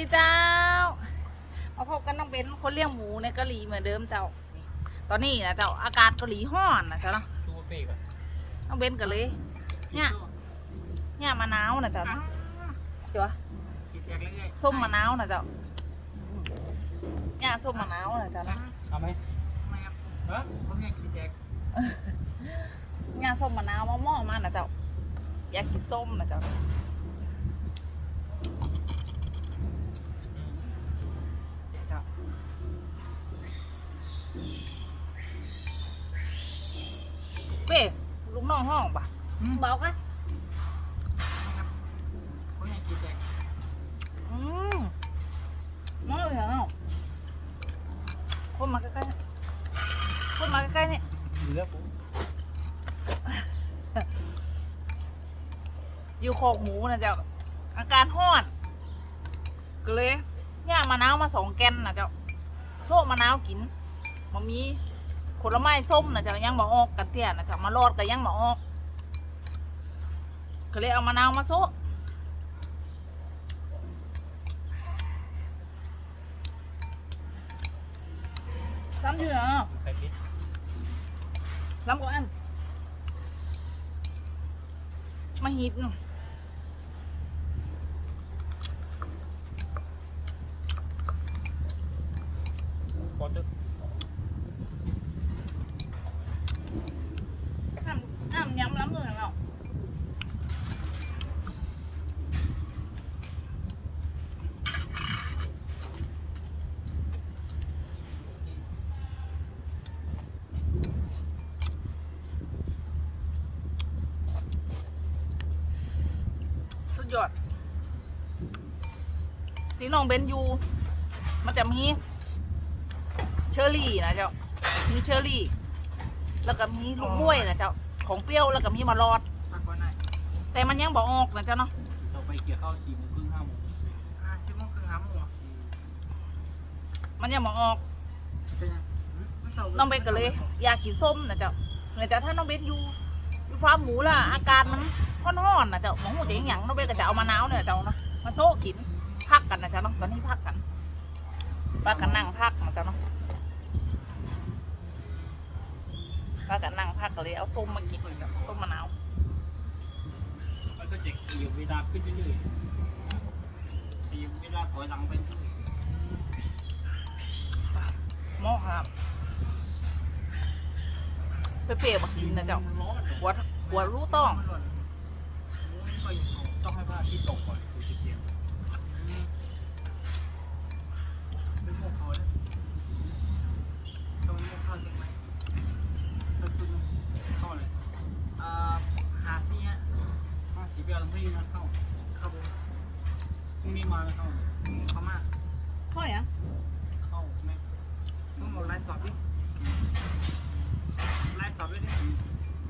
ดีเจ้า มาพบกันน้องเบนคนเลี้ยงหมูในเกาหลีเหมือนเดิมเจ้านี่ตอนนี้นะเจ้าอากาศเกาหลีร้อนนะเจ้าเนาะดูเบรกอะน้องเบนกันเลย เนี่ยเนี่ยมะนาวนะเจ้าเนาะเดี๋ยวคิดแยกแล้วไงส้มมะนาวนะเจ้าเนี่ยส้มมะนาวนะเจ้าเนาะเอาไหมไม่ครับฮะผมอยากคิดแยกเนี่ยส้มมะนาวมะม่วงมานะเจ้า อยากกินส้มนะเจ้า เป้ลูกน้องห้องปะเบากะผมอยากคิดแยกอืมมาเลยเหรอคนมาใกล้ๆคนมาใกล้ๆนี่เหลือผมอยู่โคกหมูนะเจ้าอาการห้อนก็เลยย่ามะนาวมาสองแกนนะเจ้าโชคมะนาวกินมันมี ผลไม้ส้มนะเจ้ายังมาออกกันเตี้ยนะเจ้ามาโลดก็ยังมาออกก็เลยเอามะนาวมาโซะซ้ำเดือใครคิดซ้ำกว่าอันมาฮิตเนาะ พอตึก น้ำน้ำยำล้ำเมืองเนาะสุด ยอดที่น้องเบนอยู่มันจะมีเชอร์รี่นะเจ้า มีเชอร์รี่ แล้วก็มีลูกบ้วยนะเจ้า ของเปรี้ยวแล้วก็มีมะรอดพักก่อนหน่อยแต่มันยังบอกออกนะเจ้าเนาะเราไปเกี่ยวข้าวสี่โมงครึ่งห้าโมงอ่าสี่โมงครึ่งห้าโมงอะมันยังบอกออก น้องเบนก็เลย อยากกินส้มนะเจ้าเนี่ยเจ้าถ้าน้องเบนอยู่ อยู่ฟาร์มหมูล่ะอาการมันร้อนๆนะเจ้าหมองหูจะยังหยังน้องเบนก็จะเอามะนาวเนี่ยเจ้าเนาะมาโซ่กินพักกันนะเจ้าเนาะตอนนี้พักกันป้ากันนั่งพักนะเจ้าเนาะป้ากันนั่งพักก็เลยเอาส้มมากินเลยเจ้าส้มมะนาวมันก็จะอยู่เวลาขึ้นเรื่อยๆตีเวลาถอยหลังไปเรื่อยหม้อครับ เปรี้ยวๆมากินนะเจ้าหัวหัวรู้ต้องต้องให้พระอาทิตย์ตกก่อนถึงจะเกี่ยวเป็นพวกเขาเนี่ยตรงนี้เข้าถึงไหมสักสุดเข้าเลยอ่าหาที่ฮะหาสิบเดือนไม่มีมันเข้าเข้าผมพรุ่งนี้มาแล้วเข้าเข้ามาพ่อยังเข้าแม่ต้องบอกไลฟ์สดไลฟ์สอบด้วยดิ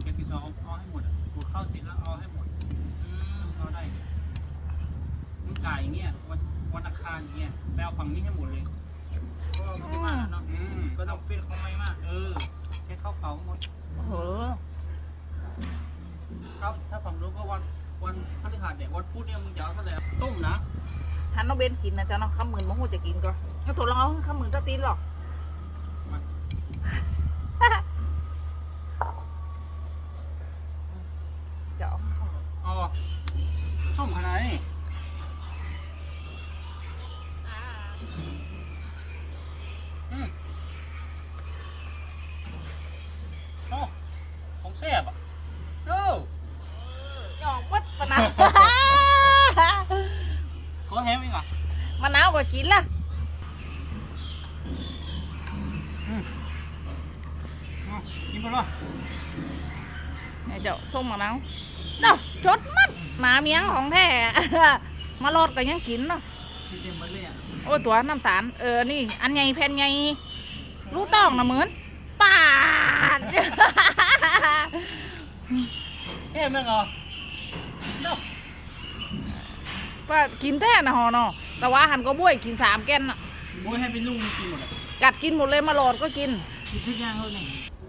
แกกินเอาเอาให้หมดอะกูเข้าเสร็จแล้วเอาให้หมดเอาได้มัน กายอย่างเงี้ยวันวันอังคารอย่างเงี้ยไปเอาฝั่งนี้ให้หมดเลย ก็ไม่มากเนาะก็ต้องเป็นของไม่มาก เออแค่เข้าเป๋าหมดโอ้โหครับถ้าฝั่งนู้นก็วันวันพฤหัสเนี่ยวันพุธเนี่ยมึงจะเอาเท่าไหร่ต้มนะฮันน้องเบนกินนะเจ้าเนาะข้ามหมื่นมะฮูจะกินก็ถ้าถูกลองเอาข้ามหมื่นจะตีนหรอกมาจะเอาข้ามหมื่นเอาต้มขนาดนี้ อืมโอ้ของแซ่บอะโอ้หยอกวัดปะนะ ขอแฮมอีกอะ มะนาวก็กินละอืมเอากินไปเลยเนี่ยเจ้าส้มมะนาวเนาะจดมัดหมาเมียงของแท้ มาลอดก็ยังกินเนาะกิน เต็มหมดเลยอะโอ้ยตัวน้ำตาล เออ นี่ อันใหญ่แผ่นใหญ่รู้ต้องนะเหมือนปาดเอ๊ะแม่งเหรอเนาะป้ากินแท้นะฮอเนาะแต่ว่าหันก็บ้วยกินสามแก้นน่ะโอ้ยให้เป็นลุงกินหมดอะกัดกินหมดเลยมาโหลดก็กิน กินทุกอย่างเลยนี่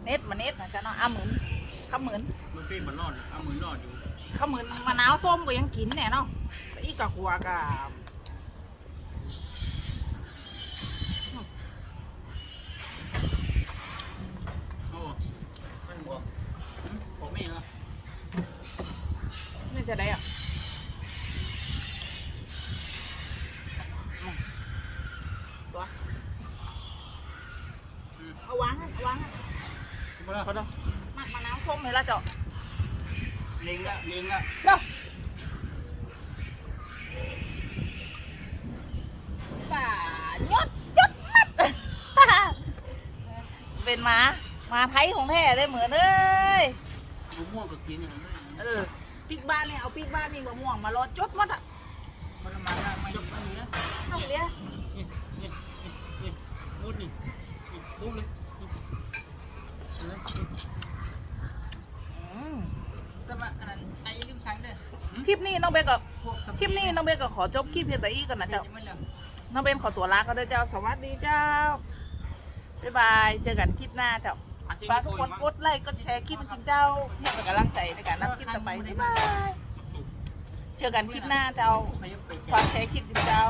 เน็ตมาเน็ตนะจ๊ะเนาะอะเหมือนข้าวเหมือนมันเป็นเหมือนรอดอะเอาเหมือนรอดอยู่ข้าวเหมือนมะนาวส้มก็ยังกินแน่เนาะแล้วอีกกับหัวกับ จะได้อะตัวเอาวางเอาวางมาแล้วเขาเนาะมามน้ำส้มเลยละเจ้าลิงอะลิงอะเนาะป่ายดจุดมัดเป็นหมามาไทยของแท้ได้เหมือนเลยมม่วงกับกินอย่างนั้นเออ พริกบ้านเนี่ยเอาพริกบ้านนี่มะม่วงมารอจดมดอะมันมาได้ไม่ยกไม่เหลือต้องเลี้ยนี่นี่นี่มุดนี่นี่มุดเลยนี่อืมแต่ว่าอันนั้นไอ้ลืมสั่งเด้อคลิปนี้น้องเบกกับคลิปนี้น้องเบกก็ขอจบคลิปเพียงแต่อีกก่อนนะเจ้าเจ้ามันแล้องเบนขอตัวลาก็ด้วยเจ้าสวัสดีเจ้าบ๊ายบายเจอกันคลิปหน้าเจ้า ฝากทุกคนกดไลค์กดแชร์คลิปมันจิมเจ้าเพื่อเป็นกำลังใจในการนำคลิปต่อไปบ๊ายบายเจอกันคลิปหน้าเจ้าฝากแชร์คลิปจิมเจ้า